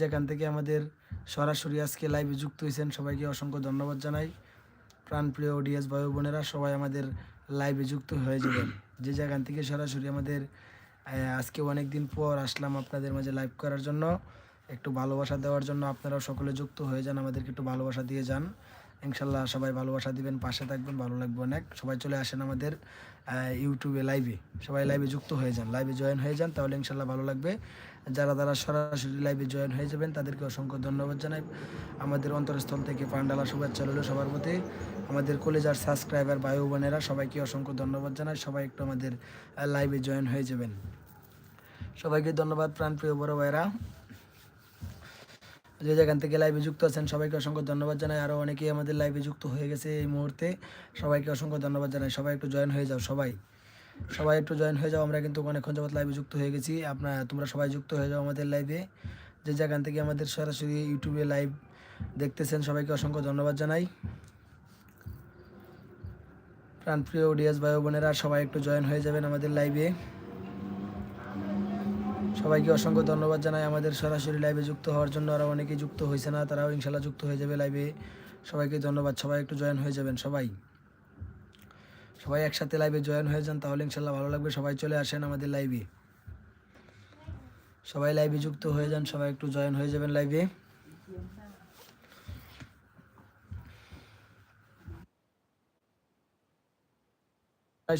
যেখান থেকে আমাদের সরাসরি আজকে লাইভে যুক্ত হয়েছেন, সবাইকে অসংখ্য ধন্যবাদ জানাই। প্রাণপ্রিয় অডিয়েন্স ভাই বোনেরা, সবাই আমাদের লাইভে যুক্ত হয়ে যাবেন। যে যেখান থেকে সরাসরি আমাদের আজকে অনেক দিন পর আসলাম আপনাদের মাঝে লাইভ করার জন্য, একটু ভালোবাসা দেওয়ার জন্য আপনারাও সকলে যুক্ত হয়ে যান, আমাদেরকে একটু ভালোবাসা দিয়ে যান। ইনশাল্লাহ সবাই ভালোবাসা দিবেন, পাশে থাকবেন, ভালো লাগবে অনেক। সবাই চলে আসেন আমাদের ইউটিউবে লাইভে সবাই লাইভে যুক্ত হয়ে যান। লাইভে জয়েন হয়ে যান, তাহলে ইনশাল্লাহ ভালো লাগবে। যারা যারা সরাসরি লাইভে জয়েন হয়ে যাবেন, তাদেরকে অসংখ্য ধন্যবাদ জানাই। আমাদের অন্তরস্থল থেকে পান্ডালা শুভেচ্ছা রইল সবার প্রতি আমাদের কলেজার সাবস্ক্রাইবার ও বোনেরা, সবাইকে অসংখ্য ধন্যবাদ জানাই। সবাই একটু আমাদের লাইভে জয়েন হয়ে যাবেন। সবাইকে ধন্যবাদ, প্রাণপ্রিয় বড় ভাইরা যে যেখান থেকে লাইভে যুক্ত আছেন, সবাইকে অসংখ্য ধন্যবাদ জানাই। আরও অনেকেই আমাদের লাইভে যুক্ত হয়ে গেছে এই মুহূর্তে। সবাইকে অসংখ্য ধন্যবাদ জানাই। সবাই একটু জয়েন হয়ে যাও, সবাই। সবাই একটু জয়েন হয়ে যাও, আমরা কিন্তু অনেকক্ষণ যাবত লাইভে যুক্ত হয়ে গেছি। আপনার, তোমরা সবাই যুক্ত হয়ে যাও আমাদের লাইভে যে যেখান থেকে আমাদের সরাসরি ইউটিউবে লাইভ দেখতেছেন, সবাইকে অসংখ্য ধন্যবাদ জানাই। প্রাণপ্রিয় ডিএস ভাই বোনেরা, সবাই একটু জয়েন হয়ে যাবেন আমাদের লাইভে সবাইকে অসংখ্য ধন্যবাদ জানাই। আমাদের সরাসরি লাইভে যুক্ত হওয়ার জন্য আরও অনেকে যুক্ত হয়েছে না, তারাও ইনশাল্লাহ যুক্ত হয়ে যাবে লাইভে সবাইকে ধন্যবাদ, সবাই একটু জয়েন হয়ে যাবেন, সবাই। সবাই একসাথে লাইভে জয়েন হয়ে যান, তাহলে ইনশাল্লাহ ভালো লাগবে, সবাই চলে আসেন আমাদের লাইভে সবাই লাইভে যুক্ত হয়ে যান, সবাই একটু জয়েন হয়ে যাবেন লাইভে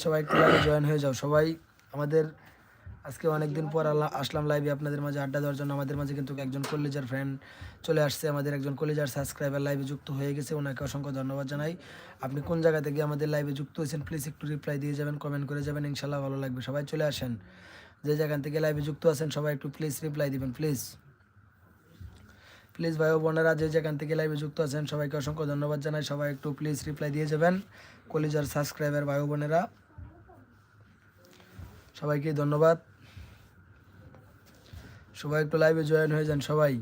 সবাই একটু লাইভে জয়েন হয়ে যাও, সবাই আমাদের আজকে অনেকদিন পর আসলাম লাইভে আপনাদের মাঝে আড্ডা দেওয়ার জন্য। আমাদের মাঝে কিন্তু একজন কলেজার ফ্রেন্ড চলে আসছে। আমাদের একজন কলেজার সাবস্ক্রাইবার লাইভে যুক্ত হয়ে গেছে। ওনাকে অসংখ্য ধন্যবাদ জানাই। আপনি কোন জায়গা থেকে আমাদের লাইভে যুক্ত হয়েছেন প্লিজ একটু রিপ্লাই দিয়ে যাবেন কমেন্ট করে যাবেন। ইনশাল্লাহ ভালো লাগবে। সবাই চলে আসেন। যে যেখান থেকে লাইভে যুক্ত আছেন, সবাই একটু প্লিজ রিপ্লাই দিবেন প্লিজ প্লিজ ভাই বোনেরা, যে যেখান থেকে লাইভে যুক্ত আছেন, সবাইকে অসংখ্য ধন্যবাদ জানাই। সবাই একটু প্লিজ রিপ্লাই দিয়ে যাবেন, কলেজার সাবস্ক্রাইবার ভাই বোনেরা। সবাইকে ধন্যবাদ। সবাই একটু লাইভে জয়েন হয়ে যান, সবাই।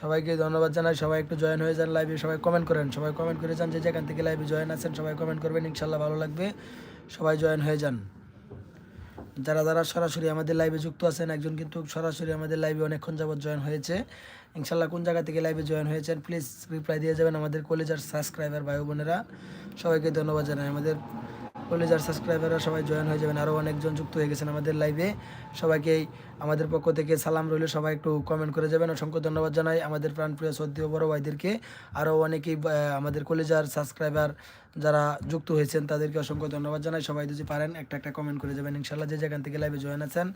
সবাইকে ধন্যবাদ জানাই, সবাই একটু জয়েন হয়ে যান লাইভে সবাই কমেন্ট করেন, সবাই কমেন্ট করে যান যে যেখান থেকে লাইভে জয়েন আছেন, সবাই কমেন্ট করবেন, ইনশাল্লাহ ভালো লাগবে। সবাই জয়েন হয়ে যান। যারা যারা সরাসরি আমাদের লাইভে যুক্ত আছেন, একজন কিন্তু সরাসরি আমাদের লাইভে অনেকক্ষণ যাবত জয়েন হয়েছে। ইনশাল্লাহ কোন জায়গা থেকে লাইভে জয়েন হয়েছেন প্লিজ রিপ্লাই দিয়ে যাবেন আমাদের কলেজার সাবস্ক্রাইবার ভাই বোনেরা। সবাইকে ধন্যবাদ জানাই আমাদের কলেজার সাবস্ক্রাইবাররা সবাই জয়েন হয়ে যাবেন। আরও অনেকজন যুক্ত হয়ে গেছেন আমাদের লাইভে সবাইকেই আমাদের পক্ষ থেকে সালাম রইলে। সবাই একটু কমেন্ট করে যাবেন। অসংখ্য ধন্যবাদ জানাই আমাদের প্রাণপ্রিয় শ্রদ্ধেয় বড় ভাইদেরকে। আরও অনেকেই আমাদের কলেজার সাবস্ক্রাইবার যারা যুক্ত হয়েছেন, তাদেরকে অসংখ্য ধন্যবাদ জানাই। সবাই যদি পারেন, একটা একটা কমেন্ট করে যাবেন। ইনশাল্লাহ যে যেখান থেকে লাইভে জয়েন আছেন,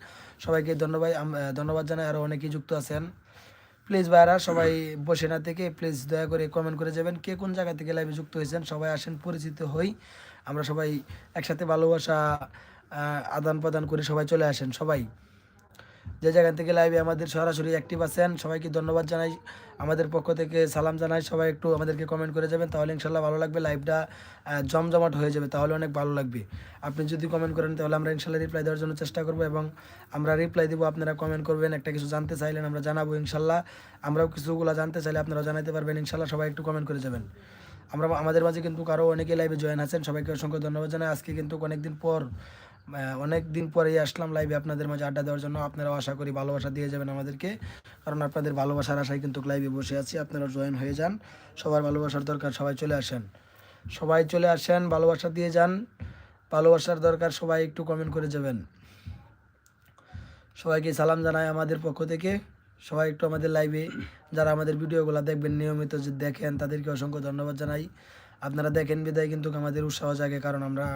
সবাইকে ধন্যবাদ ধন্যবাদ জানাই। আরও অনেকেই যুক্ত আছেন। প্লিজ ভাইরা সবাই বসে না থেকে প্লিজ দয়া করে কমেন্ট করে যাবেন। কে কোন জায়গা থেকে লাইভে যুক্ত হয়েছেন, সবাই আসেন, পরিচিত হই। আমরা সবাই একসাথে ভালোবাসা আদান প্রদান করে সবাই চলে আসেন, সবাই। যে জায়গা থেকে লাইভে আমাদের সরাসরি অ্যাক্টিভ আছেন, সবাইকে ধন্যবাদ জানাই। আমাদের পক্ষ থেকে সালাম জানাই। সবাই একটু আমাদেরকে কমেন্ট করে যাবেন, তাহলে ইনশাল্লাহ ভালো লাগবে লাইভটা জমজমাট হয়ে যাবে, তাহলে অনেক ভালো লাগবে। আপনি যদি কমেন্ট করেন, তাহলে আমরা ইনশাল্লাহ রিপ্লাই দেওয়ার জন্য চেষ্টা করব এবং আমরা রিপ্লাই দেবো, আপনারা কমেন্ট করবেন, একটা কিছু জানতে চাইলেন আমরা জানাব ইনশাল্লাহ আমরাও কিছুগুলো জানতে চাইলে আপনারা জানাতে পারবেন ইনশাল্লাহ সবাই একটু কমেন্ট করে যাবেন। আমরা আমাদের মাঝে কিন্তু কারও অনেকে লাইভে জয়েন আছেন। সবাইকে অসংখ্য ধন্যবাদ জানাই। আজকে কিন্তু অনেকদিন পর অনেক দিন পরেই আসলাম লাইভে আপনাদের মাঝে আড্ডা দেওয়ার জন্য। আপনারাও আশা করি ভালোবাসা দিয়ে যাবেন আমাদেরকে। কারণ আপনাদের ভালোবাসার আশায় কিন্তু লাইভে বসে আছি। আপনারা জয়েন হয়ে যান। সবার ভালোবাসার দরকার, সবাই চলে আসেন। সবাই চলে আসেন, ভালোবাসা দিয়ে যান। ভালোবাসার দরকার, সবাই একটু কমেন্ট করে যাবেন। সবাইকে সালাম জানাই আমাদের পক্ষ থেকে। সবাই একটু আমাদের লাইভে যারা আমাদের ভিডিওগুলো দেখবেন নিয়মিত যে দেখেন, তাদেরকে অসংখ্য ধন্যবাদ জানাই। আপনারা দেখেন বিদায় কিন্তু আমাদের উৎসাহ জাগে, কারণ আমরা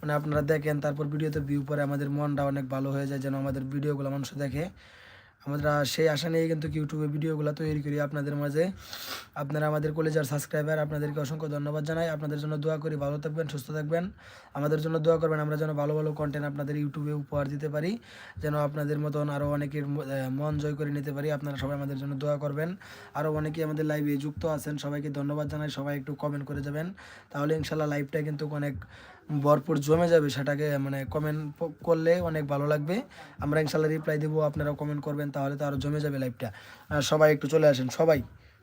মানে আপনারা দেখেন, তারপর ভিডিওতে ভিউ পরে আমাদের মনটা অনেক ভালো হয়ে যায় যেন আমাদের ভিডিওগুলো মানুষ দেখে। আমরা সেই আশা নিয়ে কিন্তু ইউটিউবে ভিডিওগুলো তৈরি করি আপনাদের মাঝে। আপনারা আমাদের কলেজার সাবস্ক্রাইবার আপনাদেরকে অসংখ্য ধন্যবাদ জানাই। আপনাদের জন্য দোয়া করি, ভালো থাকবেন, সুস্থ থাকবেন। আমাদের জন্য দোয়া করবেন, আমরা যেন ভালো ভালো কন্টেন্ট আপনাদের ইউটিউবে উপহার দিতে পারি, যেন আপনাদের মতন আরও অনেকের মন জয় করে নিতে পারি। আপনারা সবাই আমাদের জন্য দোয়া করবেন। আরও অনেকেই আমাদের লাইভে যুক্ত আছেন, সবাইকে ধন্যবাদ জানাই। সবাই একটু কমেন্ট করে যাবেন। তাহলে ইনশাল্লাহ লাইভটা কিন্তু অনেক ভরপুর জমে যাবে সেটাকে মানে কমেন্ট করলে অনেক ভালো লাগবে। আমরা ইনশাল্লাহ রিপ্লাই দেবো আপনারা কমেন্ট করবেন, তাহলে তো আরও জমে যাবে লাইভটা সবাই একটু চলে আসেন, সবাই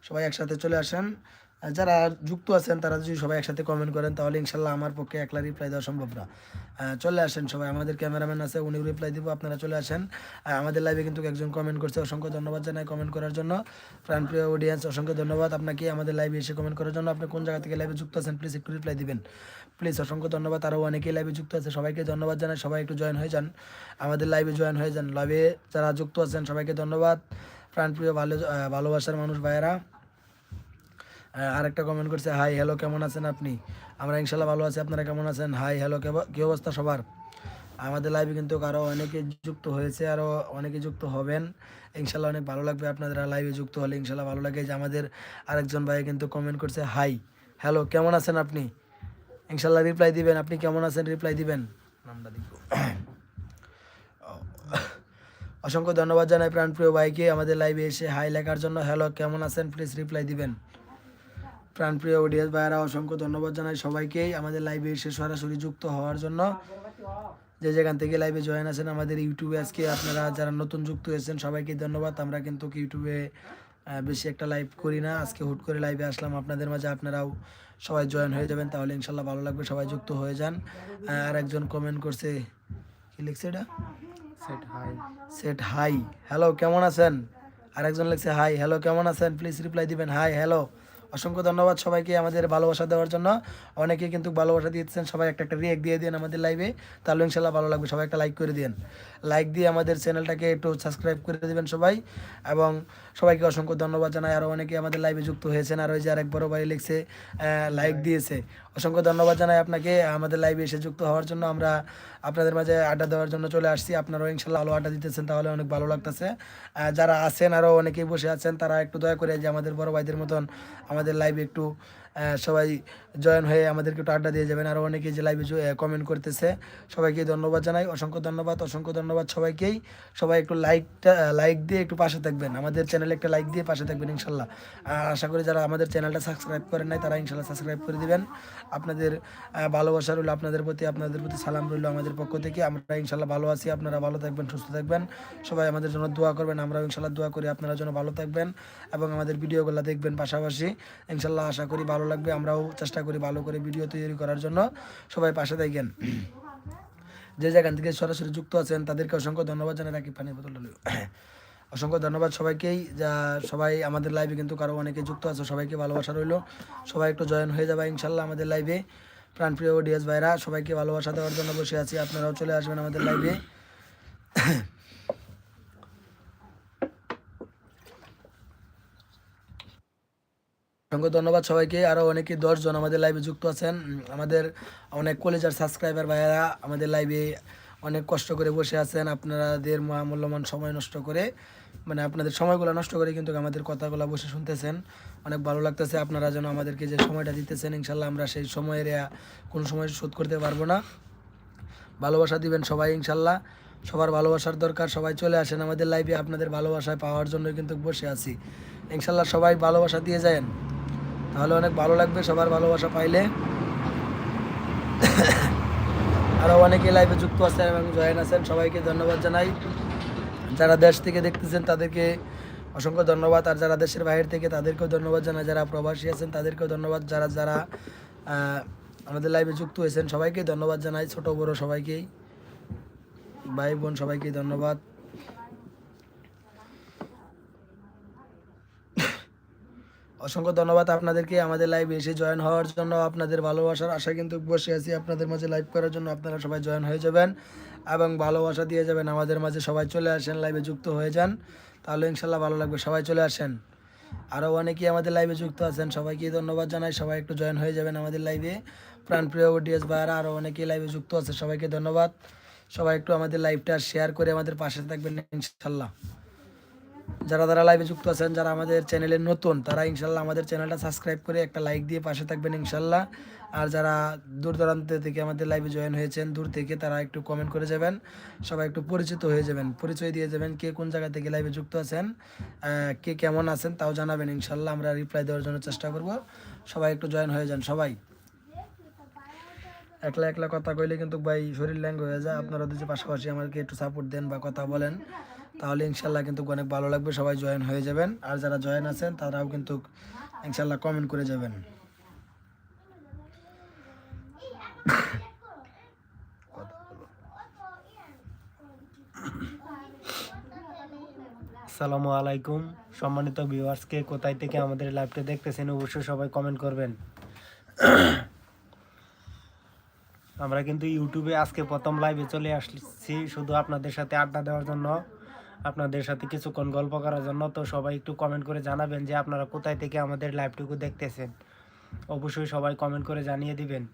সবাই একসাথে চলে আসেন। যারা যুক্ত আছেন, তারা যদি সবাই একসাথে কমেন্ট করেন, তাহলে ইনশাল্লাহ আমার পক্ষে একলা রিপ্লাই দেওয়া সম্ভব না। চলে আসেন সবাই। আমাদের ক্যামেরাম্যান আছে উনি রিপ্লাই দিব, আপনারা চলে আসেন। আমাদের লাইভে কিন্তু একজন কমেন্ট করছে, অসংখ্য ধন্যবাদ জানাই কমেন্ট করার জন্য। প্রাণপ্রিয় অডিয়েন্স অসংখ্য ধন্যবাদ আপনাকে আমাদের লাইভে এসে কমেন্ট করার জন্য। আপনি কোন জায়গা থেকে লাইভে যুক্ত আছেন প্লিজ একটু রিপ্লাই দিবেন। প্লিজ অসংখ্য ধন্যবাদ। আরও অনেকেই লাইভে যুক্ত আছে, সবাইকে ধন্যবাদ জানাই। সবাই একটু জয়েন হয়ে যান। আমাদের লাইভে জয়েন হয়ে যান। লাইভে যারা যুক্ত আছেন, সবাইকে ধন্যবাদ। প্রাণপ্রিয় ভালো ভালোবাসার মানুষ ভাইয়েরা আরেকটা কমেন্ট করছে হাই হ্যালো কেমন আছেন আপনি? আমরা ইনশাল্লাহ ভালো আছি, আপনারা কেমন আছেন? হাই হ্যালো কী অবস্থা সবার? আমাদের লাইভে কিন্তু আরও অনেকে যুক্ত হয়েছে আরও অনেকে যুক্ত হবেন। ইনশাল্লাহ অনেক ভালো লাগবে আপনাদের লাইভে যুক্ত হলে, ইনশাল্লাহ ভালো লাগে। যে আমাদের আরেকজন ভাই কিন্তু কমেন্ট করছে হাই হ্যালো কেমন আছেন আপনি? ইনশাল্লাহ রিপ্লাই দিবেন, আপনি কেমন আছেন? রিপ্লাই দিবেন। নামটা দিব অসংখ্য ধন্যবাদ জানাই প্রাণপ্রিয় ভাইকে। আমাদের লাইভে এসে হাই লেখার জন্য হ্যালো কেমন আছেন? প্লিজ রিপ্লাই দিবেন। প্রাণপ্রিয় অডিয়েন্স ভাইয়েরা অসংখ্য ধন্যবাদ জানাই সবাইকেই আমাদের লাইভে এসে সরাসরি যুক্ত হওয়ার জন্য। যে যেখান থেকে লাইভে জয়েন আছেন আমাদের ইউটিউবে আজকে আপনারা যারা নতুন যুক্ত হয়েছেন সবাইকে ধন্যবাদ। আমরা কিন্তু ইউটিউবে বেশি একটা লাইভ করি না। আজকে হুট করে লাইভে আসলাম আপনাদের মাঝে। আপনারাও সবাই জয়েন হয়ে যাবেন তাহলে ইনশাল্লাহ ভালো লাগবে সবাই যুক্ত হয়ে যান। আর একজন কমেন্ট করছে। কি লিখছে এটা? Set hi set hi hello কেমন আছেন? আরেকজন লিখছে হাই হ্যালো কেমন আছেন? প্লিজ রিপ্লাই দিবেন। হাই হ্যালো অসংখ্য ধন্যবাদ সবাইকে আমাদের ভালোবাসা দেওয়ার জন্য। অনেকে কিন্তু ভালোবাসা দিয়েছেন, সবাই একটা একটা রিয়েক্ট দিয়ে দিন আমাদের লাইভে তাহলে ইনশাল্লাহ ভালো লাগবে, সবাই একটা লাইক করে দিন লাইক দিয়ে আমাদের চ্যানেলটাকে একটু সাবস্ক্রাইব করে দেবেন সবাই। এবং সবাইকে অসংখ্য ধন্যবাদ জানাই। আরও অনেকে আমাদের লাইভে যুক্ত হয়েছেন। আর ওই যে আরেক বড় ভাই লিখছে লাইক দিয়েছে। অসংখ্য ধন্যবাদ জানাই আপনাকে। আমাদের লাইভে এসে যুক্ত হওয়ার জন্য আমরা আপনাদের মাঝে আড্ডা দেওয়ার জন্য চলে আসছি। আপনারাও ইনশাল্লাহ আলো আড্ডা দিতেছেন, তাহলে অনেক ভালো লাগতেছে। যারা আছেন আরও অনেকেই বসে আছেন, তারা একটু দয়া করে যে আমাদের বড় ভাইদের মতন আমাদের লাইভে একটু সবাই জয়েন হয়ে আমাদেরকে একটু আড্ডা দিয়ে যাবেন। আরও অনেকেই যে লাইভে কমেন্ট করতেছে। সবাইকে ধন্যবাদ জানাই। অসংখ্য ধন্যবাদ অসংখ্য ধন্যবাদ সবাইকেই। সবাই একটু লাইকটা লাইক দিয়ে একটু পাশে থাকবেন। আমাদের চ্যানেলে একটা লাইক দিয়ে পাশে থাকবেন, ইনশাল্লাহ। আর আশা করি যারা আমাদের চ্যানেলটা সাবস্ক্রাইব করেন নাই, তারা ইনশাল্লাহ সাবস্ক্রাইব করে দেবেন। আপনাদের ভালোবাসা রইল আপনাদের প্রতি আপনাদের প্রতি সালাম রইল আমাদের পক্ষ থেকে। আমরা ইনশাল্লাহ ভালো আছি, আপনারা ভালো থাকবেন, সুস্থ থাকবেন। সবাই আমাদের জন্য দোয়া করবেন, আমরাও ইনশাল্লাহ দোয়া করি, আপনারা যেন ভালো থাকবেন। এবং আমাদের ভিডিওগুলো দেখবেন পাশাপাশি। ইনশাল্লাহ আশা করি ভালো লাগবে, আমরাও চেষ্টা করি ভালো করে ভিডিও তৈরি করার জন্য। সবাই পাশে থাকেন। যে যেখান থেকে সরাসরি যুক্ত আছেন, তাদেরকে অসংখ্য ধন্যবাদ জানাই রাখি পানির বোতল। অসংখ্য ধন্যবাদ সবাইকেই। যা সবাই আমাদের লাইভে কিন্তু কারও অনেকে যুক্ত আছে, সবাইকে ভালোবাসা রইল। সবাই একটু জয়েন হয়ে যাবে ইনশাল্লাহ আমাদের লাইভে প্রাণপ্রিয় ডিএস ভাইরা, সবাইকে ভালোবাসা দেওয়ার জন্য বসে আছি। আপনারাও চলে আসবেন আমাদের লাইভে অসংখ্য ধন্যবাদ সবাইকে। আরও অনেকে দশজন আমাদের লাইভে যুক্ত আছেন। আমাদের অনেক কলেজার সাবস্ক্রাইবার ভাইয়েরা আমাদের লাইভে অনেক কষ্ট করে বসে আছেন। আপনাদের মহা মূল্যবান সময় নষ্ট করে মানে আপনাদের সময়গুলো নষ্ট করে কিন্তু আমাদের কথাগুলো বসে শুনতেছেন। অনেক ভালো লাগতেছে আপনারা যেন আমাদেরকে যে সময়টা দিতেছেন, ইনশাল্লাহ আমরা সেই সময়ের কোনো সময় শোধ করতে পারব না। ভালোবাসা দিবেন সবাই, ইনশাল্লাহ। সবার ভালোবাসার দরকার, সবাই চলে আসেন আমাদের লাইভে আপনাদের ভালোবাসায় পাওয়ার জন্য কিন্তু বসে আছি। ইনশাল্লাহ সবাই ভালোবাসা দিয়ে যায়েন। তাহলে অনেক ভালো লাগবে সবার ভালোবাসা পাইলে। আরও অনেকে লাইভে যুক্ত আছেন এবং জয়েন আছেন, সবাইকে ধন্যবাদ জানাই। যারা দেশ থেকে দেখতেছেন, তাদেরকে অসংখ্য ধন্যবাদ। আর যারা দেশের বাইরে থেকে, তাদেরকেও ধন্যবাদ জানাই। যারা প্রবাসী আছেন, তাদেরকেও ধন্যবাদ। যারা যারা আমাদের লাইভে যুক্ত হয়েছেন, সবাইকে ধন্যবাদ জানাই। ছোট, বড় সবাইকেই। ভাই, বোন সবাইকে ধন্যবাদ। অসংখ্য ধন্যবাদ আপনাদেরকে আমাদের লাইভে এসে জয়েন হওয়ার জন্য, আপনাদের ভালোবাসার আশা কিন্তু বসে আছি আপনাদের মাঝে লাইভ করার জন্য। আপনারা সবাই জয়েন হয়ে যাবেন এবং ভালোবাসা দিয়ে যাবেন, আমাদের মাঝে সবাই চলে আসেন লাইভে যুক্ত হয়ে যান। তাহলে ইনশাল্লাহ ভালো লাগবে, সবাই চলে আসেন। আরও অনেকেই আমাদের লাইভে যুক্ত আছেন, সবাইকে ধন্যবাদ জানাই, সবাই একটু জয়েন হয়ে যাবেন আমাদের লাইভে প্রাণপ্রিয় ডিএস ভাইয়ারা আরও অনেকেই লাইভে যুক্ত আছে, সবাইকে ধন্যবাদ। সবাই একটু আমাদের লাইভটা শেয়ার করে আমাদের পাশে থাকবেন ইনশাল্লাহ। যারা যারা লাইভে যুক্ত আছেন, যারা আমাদের চ্যানেলে নতুন, তারা ইনশাল্লাহ আমাদের চ্যানেলটা সাবস্ক্রাইব করে একটা লাইক দিয়ে পাশে থাকবেন ইনশাল্লাহ। আর যারা দূর দূরান্ত থেকে আমাদের লাইভে জয়েন হয়েছেন, দূর থেকে তারা একটু কমেন্ট করে যাবেন। সবাই একটু পরিচিত হয়ে যাবেন, পরিচয় দিয়ে যাবেন কে কোন জায়গা থেকে লাইভে যুক্ত আছেন কে কেমন আছেন তাও জানাবেন ইনশাল্লাহ, আমরা রিপ্লাই দেওয়ার জন্য চেষ্টা করব। সবাই একটু জয়েন হয়ে যান, সবাই। একলা একলা কথা কইলে কিন্তু ভাই শরীর ল্যাঙ্গ হয়ে যায়। আপনারা যদি পাশাপাশি আমাকে একটু সাপোর্ট দেন বা কথা বলেন তাহলে ইনশাল্লাহ কিন্তু অনেক ভালো লাগবে, সবাই জয়েন হয়ে যাবেন। আর যারা জয়েন আছেন, তারাও কিন্তু ইনশাল্লাহ কমেন্ট করে যাবেন। আসসালামু আলাইকুম। সম্মানিত ভিউয়ার্সকে কোথায় থেকে আমাদের লাইভটা দেখতেছেন, অবশ্যই সবাই কমেন্ট করবেন। আমরা কিন্তু ইউটিউবে আজকে প্রথম লাইভে চলে আসছি, শুধু আপনাদের সাথে আড্ডা দেওয়ার জন্য। আপনাদের সাথে কিছুক্ষণ গল্প করার জন্য। তো সবাই একটু কমেন্ট করে জানাবেন যে আপনারা কোথায় থেকে আমাদের লাইভটুকু দেখতেছেন। অবশ্যই সবাই কমেন্ট করে জানিয়ে দিবেন।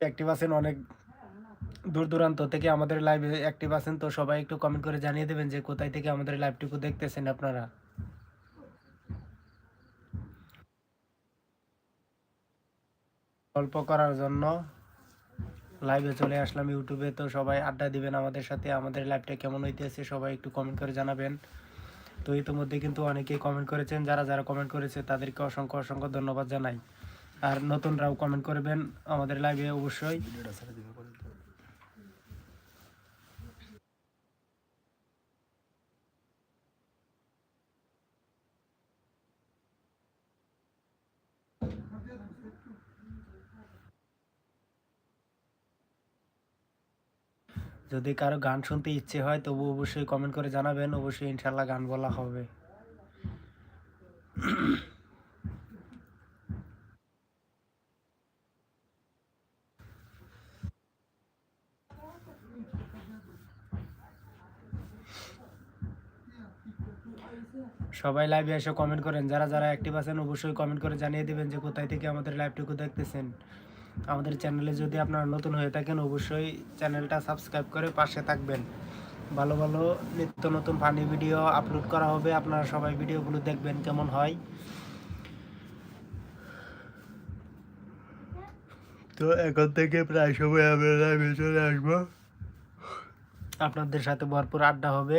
অ্যাক্টিভ আছেন অনেক দূর দূরান্ত থেকে আমাদের লাইভে অ্যাক্টিভ আছেন, তো সবাই একটু কমেন্ট করে জানিয়ে দেবেন যে কোথায় থেকে আমাদের লাইভটুকু দেখতেছেন আপনারা। গল্প করার জন্য লাইভে চলে আসলাম ইউটিউবে তো সবাই আড্ডা দিবেন আমাদের সাথে, আমাদের লাইভটা কেমন হইতেছে সবাই একটু কমেন্ট করে জানাবেন। তো ইতিমধ্যে কিন্তু অনেকেই কমেন্ট করেছেন, যারা যারা কমেন্ট করেছে তাদেরকে অসংখ্য অসংখ্য ধন্যবাদ জানাই। আর নতুনরাও কমেন্ট করবেন আমাদের লাইভে অবশ্যই। যদি কারও গান শুনতে ইচ্ছে হয়, তবু অবশ্যই কমেন্ট করে জানাবেন অবশ্যই ইনশাল্লাহ গান বলা হবে সবাই লাইভে এসে কমেন্ট করেন। যারা যারা অ্যাক্টিভ আছেন অবশ্যই কমেন্ট করে জানিয়ে দেবেন যে কোথায় থেকে আমাদের লাইভটুকু দেখতেছেন। আমাদের চ্যানেলে যদি আপনারা নতুন হয়ে থাকেন অবশ্যই চ্যানেলটা সাবস্ক্রাইব করে পাশে থাকবেন। ভালো ভালো নিত্য নতুন ফানি ভিডিও আপলোড করা হবে। আপনারা সবাই ভিডিওগুলো দেখবেন কেমন হয়। তো এখন থেকে প্রায় সময় আমি লাইভে চলে আসব। আপনাদের সাথে ভরপুর আড্ডা হবে।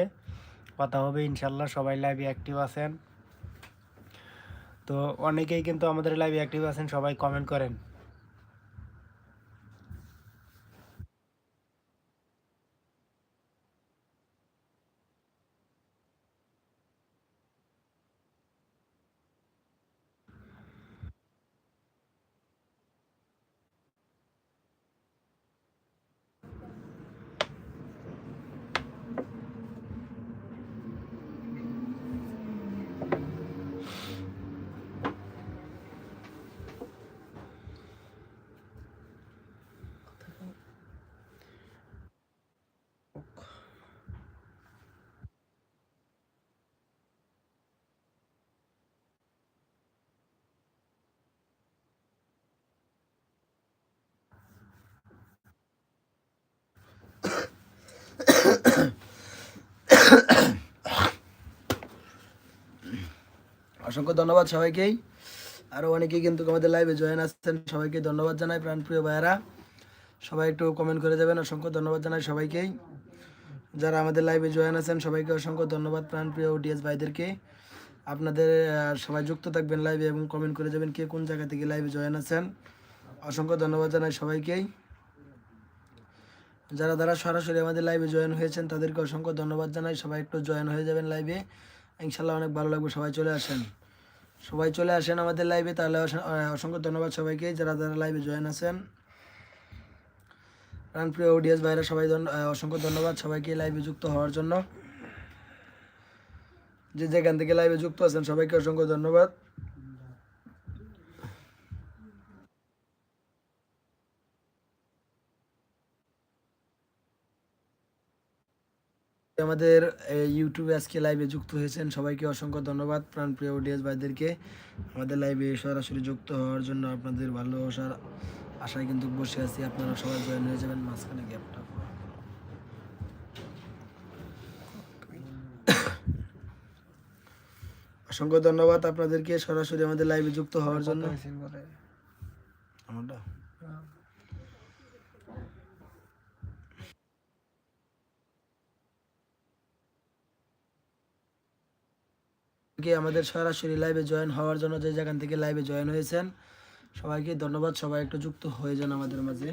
কথা হবে, ইনশাল্লাহ সবাই লাইভে অ্যাক্টিভ আছেন। তো অনেকেই কিন্তু আমাদের লাইভে অ্যাক্টিভ আছেন, সবাই কমেন্ট করেন। অসংখ্য ধন্যবাদ সবাইকেই। আরও অনেকেই কিন্তু আমাদের লাইভে জয়েন আসছেন সবাইকে ধন্যবাদ জানাই প্রাণপ্রিয় ভাইয়েরা। সবাই একটু কমেন্ট করে যাবেন। অসংখ্য ধন্যবাদ জানাই সবাইকেই। যারা আমাদের লাইভে জয়েন আছেন, সবাইকে অসংখ্য ধন্যবাদ প্রাণপ্রিয় ডিএস ভাইদেরকে। আপনাদের সবাই যুক্ত থাকবেন লাইভে এবং কমেন্ট করে যাবেন কে কোন জায়গা থেকে লাইভে জয়েন আছেন। অসংখ্য ধন্যবাদ জানাই সবাইকেই। যারা যারা সরাসরি আমাদের লাইভে জয়েন হয়েছেন, তাদেরকে অসংখ্য ধন্যবাদ জানাই। সবাই একটু জয়েন হয়ে যাবেন লাইভে ইনশাল্লাহ অনেক ভালো লাগবে সবাই চলে আসেন। সবাই চলে আসেন আমাদের লাইভে তাহলে অসংখ্য ধন্যবাদ সবাইকে, যারা যারা লাইভে জয়েন আছেন। প্রাণপ্রিয় অডিয়েন্স ভাইরা, সবাই অসংখ্য ধন্যবাদ সবাইকে লাইভে যুক্ত হওয়ার জন্য। যে যেখান থেকে লাইভে যুক্ত আছেন, সবাইকে অসংখ্য ধন্যবাদ। আমাদের ইউটিউবে আজকে লাইভে যুক্ত হয়েছেন। সবাইকে অসংখ্য ধন্যবাদ প্রাণপ্রিয় অডিয়েন্স ভাইদেরকে। আমাদের লাইভে সরাসরি যুক্ত হওয়ার জন্য আপনাদের ভালোবাসার আশায় কিন্তু বসে আছি। আপনারা সবাই জয়েন হয়ে যাবেন মাঝখানে গ্যাপটা অসংখ্য ধন্যবাদ আপনাদেরকে সরাসরি আমাদের লাইভে যুক্ত হওয়ার জন্য। আমারটা? কে আমাদের সরাসরি লাইভে জয়েন হওয়ার জন্য যে যেখান থেকে লাইভে জয়েন হয়েছেন, সবাইকে ধন্যবাদ। সবাই একটু যুক্ত হয়ে যান আমাদের মাঝে।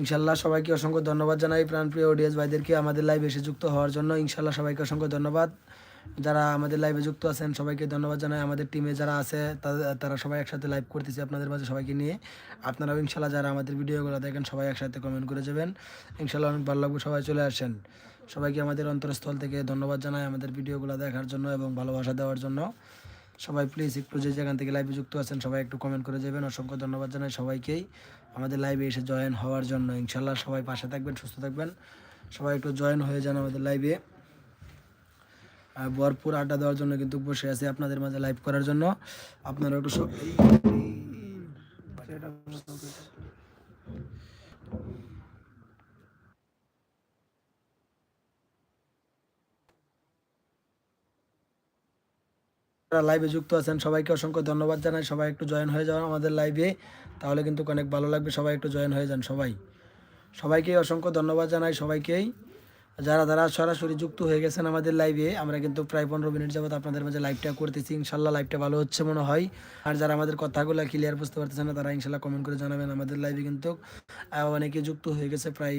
ইনশাল্লাহ সবাইকে অসংখ্য ধন্যবাদ জানাই প্রাণপ্রিয় অডিয়েন্স ভাইদেরকে আমাদের লাইভে এসে যুক্ত হওয়ার জন্য। ইনশাল্লাহ সবাইকে অসংখ্য ধন্যবাদ। যারা আমাদের লাইভে যুক্ত আছেন, সবাইকে ধন্যবাদ জানাই। আমাদের টিমে যারা আছে তারা সবাই একসাথে লাইভ করতেছে আপনাদের মাঝে সবাইকে নিয়ে। আপনারাও ইনশাল্লাহ যারা আমাদের ভিডিওগুলো দেখেন, সবাই একসাথে কমেন্ট করে যাবেন। ইনশাল্লাহ অনেক ভালো লাগবে সবাই চলে আসেন। সবাইকে আমাদের অন্তরস্থল থেকে ধন্যবাদ জানাই আমাদের ভিডিওগুলো দেখার জন্য এবং ভালোবাসা দেওয়ার জন্য সবাই প্লিজ একটু যে যেখান থেকে লাইভে যুক্ত আছেন সবাই একটু কমেন্ট করে যাবেন অসংখ্য ধন্যবাদ জানাই সবাইকেই আমাদের লাইভে এসে জয়েন হওয়ার জন্য ইনশাল্লাহ সবাই পাশে থাকবেন সুস্থ থাকবেন সবাই একটু জয়েন হয়ে যান আমাদের লাইভে ভরপুর আড্ডা দেওয়ার জন্য কিন্তু বসে আছি আপনাদের মাঝে লাইভ করার জন্য আপনারা একটু যারা লাইভে যুক্ত আছেন, সবাইকে অসংখ্য ধন্যবাদ জানাই। সবাই একটু জয়েন হয়ে যান আমাদের লাইভে তাহলে কিন্তু অনেক ভালো লাগবে। সবাই একটু জয়েন হয়ে যান, সবাই। সবাইকে অসংখ্য ধন্যবাদ জানাই, সবাইকেই। যারা যারা সরাসরি যুক্ত হয়ে গেছেন আমাদের লাইভে আমরা কিন্তু প্রায় পনেরো মিনিট যাবত আপনাদের মাঝে লাইভটা করতেছি। ইনশাল্লাহ লাইভটা ভালো হচ্ছে মনে হয়। আর যারা আমাদের কথাগুলো ক্লিয়ার বুঝতে পারতেছে না, তারা ইনশাল্লাহ কমেন্ট করে জানাবেন। আমাদের লাইভে কিন্তু অনেকে যুক্ত হয়ে গেছে, প্রায়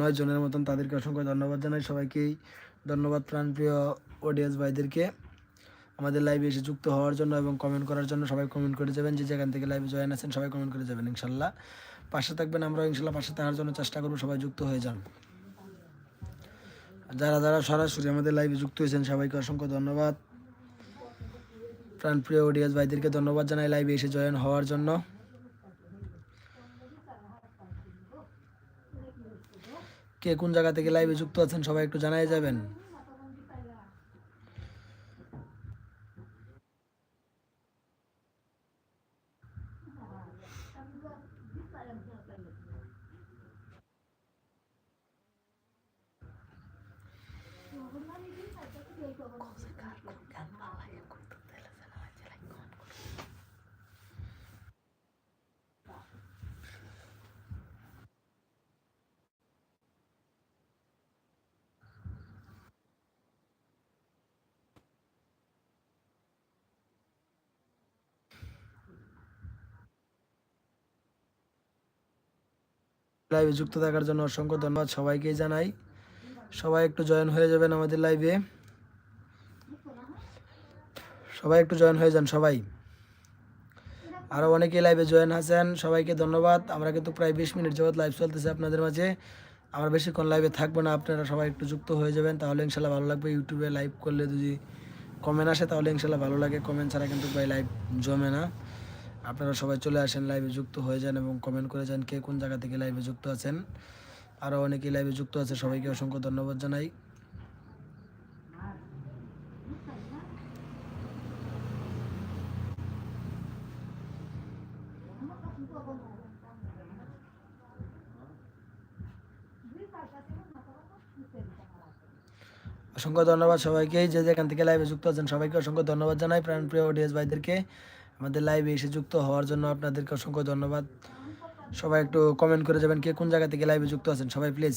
নয় জনের মতন। তাদেরকে অসংখ্য ধন্যবাদ জানাই, সবাইকেই। ধন্যবাদ প্রাণপ্রিয় অডিয়েন্স ভাইদেরকে। আমাদের লাইভে এসে যুক্ত হওয়ার জন্য এবং কমেন্ট করার জন্য সবাই কমেন্ট করে যাবেন। যে যেখান থেকে লাইভে জয়েন আছেন, সবাই কমেন্ট করে যাবেন, ইনশাল্লাহ। পাশে থাকবেন আমরা ইনশাল্লাহ পাশে থাকার জন্য চেষ্টা করব সবাই যুক্ত হয়ে যান। যারা যারা সরাসরি আমাদের লাইভে যুক্ত হয়েছেন, সবাইকে অসংখ্য ধন্যবাদ। প্রাণপ্রিয় অডিয়েন্স ভাইদেরকে ধন্যবাদ জানাই লাইভে এসে জয়েন হওয়ার জন্য। কে কোন জায়গা থেকে লাইভে যুক্ত আছেন সবাই একটু জানাই যাবেন। লাইভে যুক্ত থাকার জন্য অসংখ্য ধন্যবাদ সবাইকেই জানাই। সবাই একটু জয়েন হয়ে যাবেন আমাদের লাইভে সবাই একটু জয়েন হয়ে যান সবাই। আরও অনেকেই লাইভে জয়েন আছেন, সবাইকে ধন্যবাদ। আমরা কিন্তু প্রায় বিশ মিনিট যাবত লাইভ চলতেছে আপনাদের মাঝে। আমরা বেশিক্ষণ লাইভে থাকব না, আপনারা সবাই একটু যুক্ত হয়ে যাবেন, তাহলে ইনশাল্লাহ ভালো লাগবে। ইউটিউবে লাইভ করলে যদি কমেন্ট আসে, তাহলে ইনশাল্লাহ ভালো লাগে। কমেন্ট ছাড়া কিন্তু ভাই লাইভ জমে না। আপনারা সবাই চলে আসেন লাইভে যুক্ত হয়ে যান এবং কমেন্ট করে যান কে কোন জায়গা থেকে লাইভে যুক্ত আছেন। আরও অনেকেই লাইভে যুক্ত আছে, সবাইকে অসংখ্য ধন্যবাদ জানাই। অসংখ্য ধন্যবাদ সবাইকে। যে যেখান থেকে লাইভে যুক্ত আছেন, সবাইকে অসংখ্য ধন্যবাদ জানাই। প্রাণপ্রিয় অডিয়েন্স ভাইদেরকে। আমাদের লাইভে এসে যুক্ত হওয়ার জন্য আপনাদেরকে অসংখ্য ধন্যবাদ। সবাই একটু কমেন্ট করে যাবেন কে কোন জায়গা থেকে লাইভে যুক্ত আছেন, সবাই প্লিজ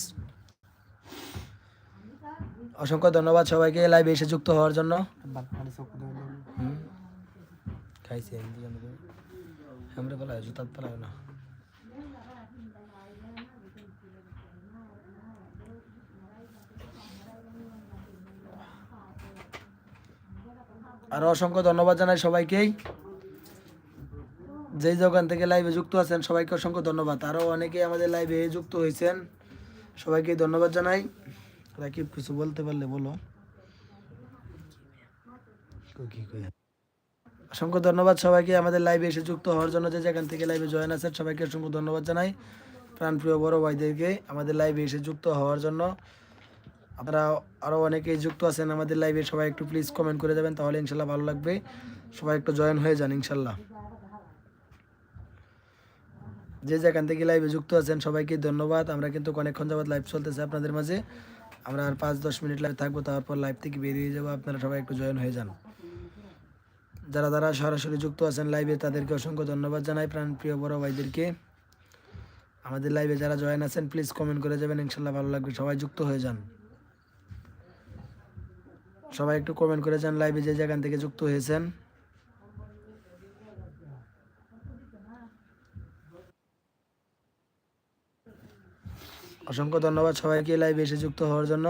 অসংখ্য ধন্যবাদ সবাইকে লাইভে এসে যুক্ত হওয়ার জন্য। খাইছি আরও অসংখ্য ধন্যবাদ জানাই সবাইকেই। যেই দোকান থেকে লাইভে যুক্ত আছেন সবাইকে অসংখ্য ধন্যবাদ। আরও অনেকেই আমাদের লাইভে যুক্ত হয়েছেন। সবাইকে ধন্যবাদ জানাই। রাকিব কিছু বলতে পারলে বলো। অসংখ্য ধন্যবাদ সবাইকে আমাদের লাইভে এসে যুক্ত হওয়ার জন্য যে যেখান থেকে লাইভে জয়েন আছেন সবাইকে অসংখ্য ধন্যবাদ জানাই। প্রাণপ্রিয় বড় ভাইদেরকে আমাদের লাইভে এসে যুক্ত হওয়ার জন্য। আপনারা আরও অনেকেই যুক্ত আছেন আমাদের লাইভে সবাই একটু প্লিজ কমেন্ট করে যাবেন তাহলে ইনশাল্লাহ ভালো লাগবে। সবাই একটু জয়েন হয়ে যান ইনশাল্লাহ। যে যেখান থেকে লাইভে যুক্ত আছেন, সবাইকে ধন্যবাদ। আমরা কিন্তু অনেকক্ষণ যাবত লাইভ চলতেছে আপনাদের মাঝে। আমরা আর পাঁচ, দশ মিনিট লাইভ থাকব, তারপর লাইভ থেকে বেরিয়ে যাব। আপনারা সবাই একটু জয়েন হয়ে যান। যারা যারা সরাসরি যুক্ত আছেন লাইভে তাদেরকে অসংখ্য ধন্যবাদ জানাই প্রাণ প্রিয় বড় ভাইদেরকে। আমাদের লাইভে যারা জয়েন আছেন প্লিজ কমেন্ট করে যাবেন, ইনশাল্লাহ ভালো লাগবে। সবাই যুক্ত হয়ে যান। সবাই একটু কমেন্ট করে যান লাইভে যে যেখান থেকে যুক্ত হয়েছেন। অসংখ্য ধন্যবাদ সবাইকে লাইভে এসে যুক্ত হওয়ার জন্য।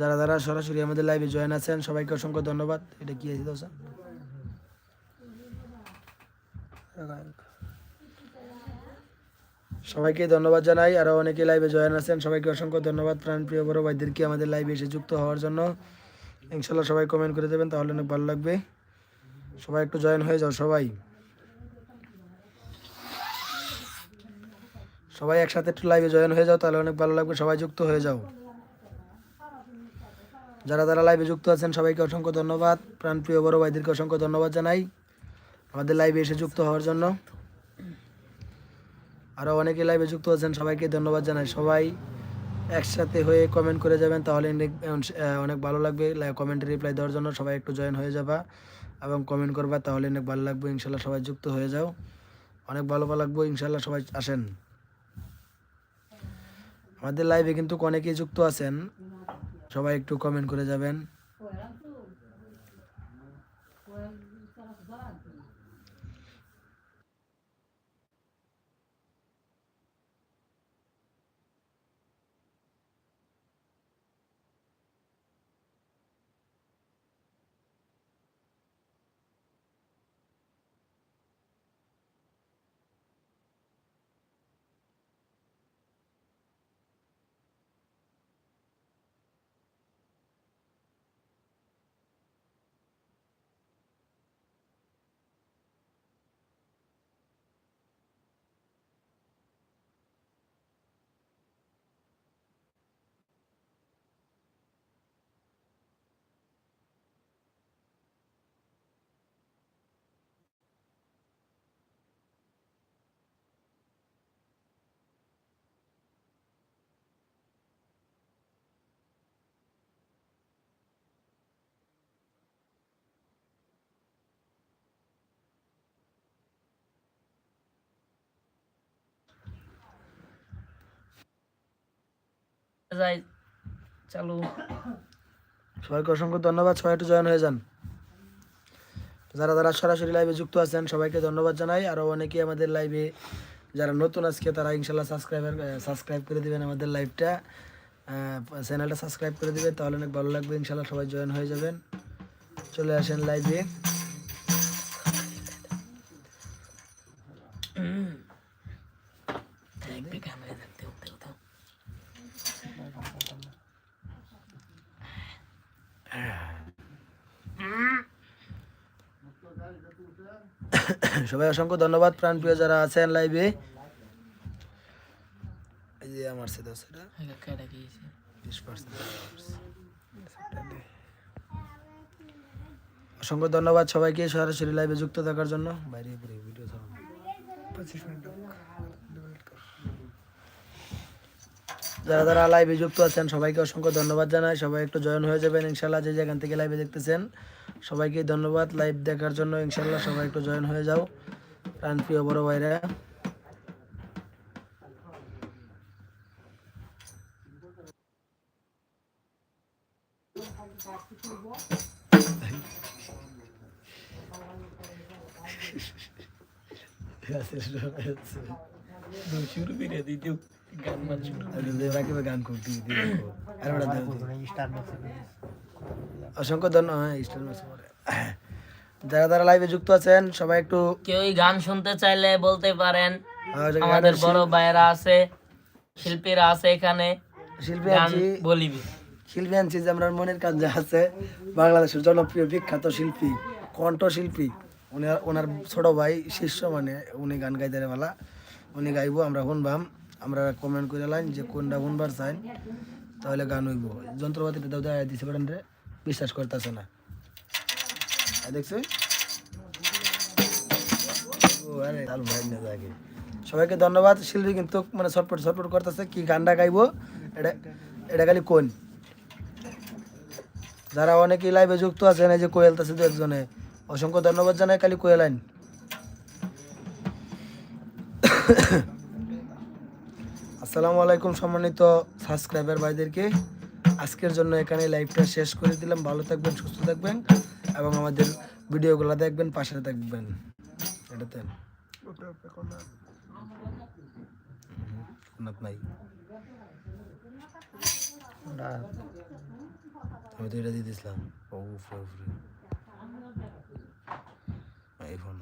যারা যারা সরাসরি আমাদের লাইভে জয়েন আছেন, সবাইকে অসংখ্য ধন্যবাদ। এটা কি আছে দোষা সবাইকে ধন্যবাদ জানাই। আরও অনেকে লাইভে জয়েন আছেন, সবাইকে অসংখ্য ধন্যবাদ। প্রাণপ্রিয় বড় ভাইদেরকে আমাদের লাইভে এসে যুক্ত হওয়ার জন্য। ইনশাল্লাহ সবাই কমেন্ট করে দেবেন, তাহলে অনেক ভালো লাগবে। সবাই একটু জয়েন হয়ে যাও, সবাই। সবাই একসাথে একটু লাইভে জয়েন হয়ে যাও, তাহলে অনেক ভালো লাগবে, সবাই যুক্ত হয়ে যাও। যারা যারা লাইভে যুক্ত আছেন, সবাইকে অসংখ্য ধন্যবাদ। প্রাণপ্রিয় বড় ভাইদেরকে অসংখ্য ধন্যবাদ জানাই আমাদের লাইভে এসে যুক্ত হওয়ার জন্য। আরও অনেকে লাইভে যুক্ত আছেন, সবাইকে ধন্যবাদ জানাই। সবাই একসাথে হয়ে কমেন্ট করে যাবেন, তাহলে অনেক ভালো লাগবে। কমেন্টে রিপ্লাই দেওয়ার জন্য সবাই একটু জয়েন হয়ে যাবা এবং কমেন্ট করবা, তাহলে অনেক ভালো লাগবে। ইনশাল্লাহ সবাই যুক্ত হয়ে যাও। অনেক ভালো ভালো লাগবে, ইনশাল্লাহ সবাই আসেন। আমাদের লাইভে কিন্তু অনেকেই যুক্ত আছেন। সবাই একটু কমেন্ট করে যাবেন। যাই, চালু। সবাইকে অসংখ্য ধন্যবাদ, সবাই একটু জয়েন হয়ে যান। যারা যারা সরাসরি লাইভে যুক্ত আছেন, সবাইকে ধন্যবাদ জানাই। আরও অনেকেই আমাদের লাইভে যারা নতুন আজকে, তারা ইনশাল্লাহ সাবস্ক্রাইবার সাবস্ক্রাইব করে দিবেন আমাদের লাইভটা চ্যানেলটা সাবস্ক্রাইব করে দিবেন, তাহলে অনেক ভালো লাগবে ইনশাল্লাহ সবাই জয়েন হয়ে যাবেন। চলে আসেন লাইভে সবাই অসংখ্য ধন্যবাদ প্রাণপ্রিয় যারা আছেন লাইভে এই যে আমার সেটা সেটা অসংখ্য ধন্যবাদ সবাইকে সরাসরি লাইভে যুক্ত থাকার জন্য। বাইরে পুরো ভিডিও যারা যারা লাইভে যুক্ত আছেন সবাইকে অসংখ্য ধন্যবাদ জানাই। সবাই একটু জয়েন হয়ে যাবেন ইনশাল্লাহ যে যেখান থেকে লাইভে দেখতেছেন। সবাইকে ধন্যবাদ। লাইভ দেখার জন্য ইনশাল্লাহ সবাই একটু জয়েন হয়ে যাও। প্রাণপ্রিয় বড় ভাইরা। শুরু করে গান মান শুরু গান করতে আর ওটা স্টার বক্সে অসংখ্য ধন্যবাদ হ্যাঁ। যারা যারা লাইভে যুক্ত আছেন সবাই একটু কেউই গান শুনতে চাইলে বলতে পারেন। আমাদের বড় ভাইয়েরা আছে শিল্পীরা আছে এখানে। শিল্পী আনছি। বলিবি। শিল্পী আনছি যে আমরা মনের কাজ আছে বাংলাদেশের জনপ্রিয় বিখ্যাত শিল্পী কণ্ঠশিল্পী। উনি ওনার ছোট ভাই শিষ্য মানে উনি গান গাইতে বলা। উনি গাইবো আমরা শুনবাম। আমরা কমেন্ট করে লাইন যে কোনটা শুনবার চাই তাহলে গান হইব। যন্ত্রপাতিটা দাও দেয় দিছে রে। বিশ্বাস করতেছে না। দেখছ। সবাইকে ধন্যবাদ। শিল্পী কিন্তু মানে ছটপট ছটপট করতেছে। কি গানটা গাইবো এটা এটা খালি কোন? যারা অনেকেই লাইভে যুক্ত আছেন, এই যে কোয়েল আছে দু একজনে, অসংখ্য ধন্যবাদ জানাই খালি কোয়েল আইন। আসসালামু আলাইকুম সম্মানিত সাবস্ক্রাইবার ভাইদেরকে। আজকের জন্য এখানে লাইভটা শেষ করে দিলাম। ভালো থাকবেন, সুস্থ থাকবেন এবং আমাদের ভিডিওগুলো দেখবেন, পাশে থাকবেন। এটাতে। আমি তো এটা দিয়ে দিয়েছিলাম। ও উপরে উপরে এই ফোন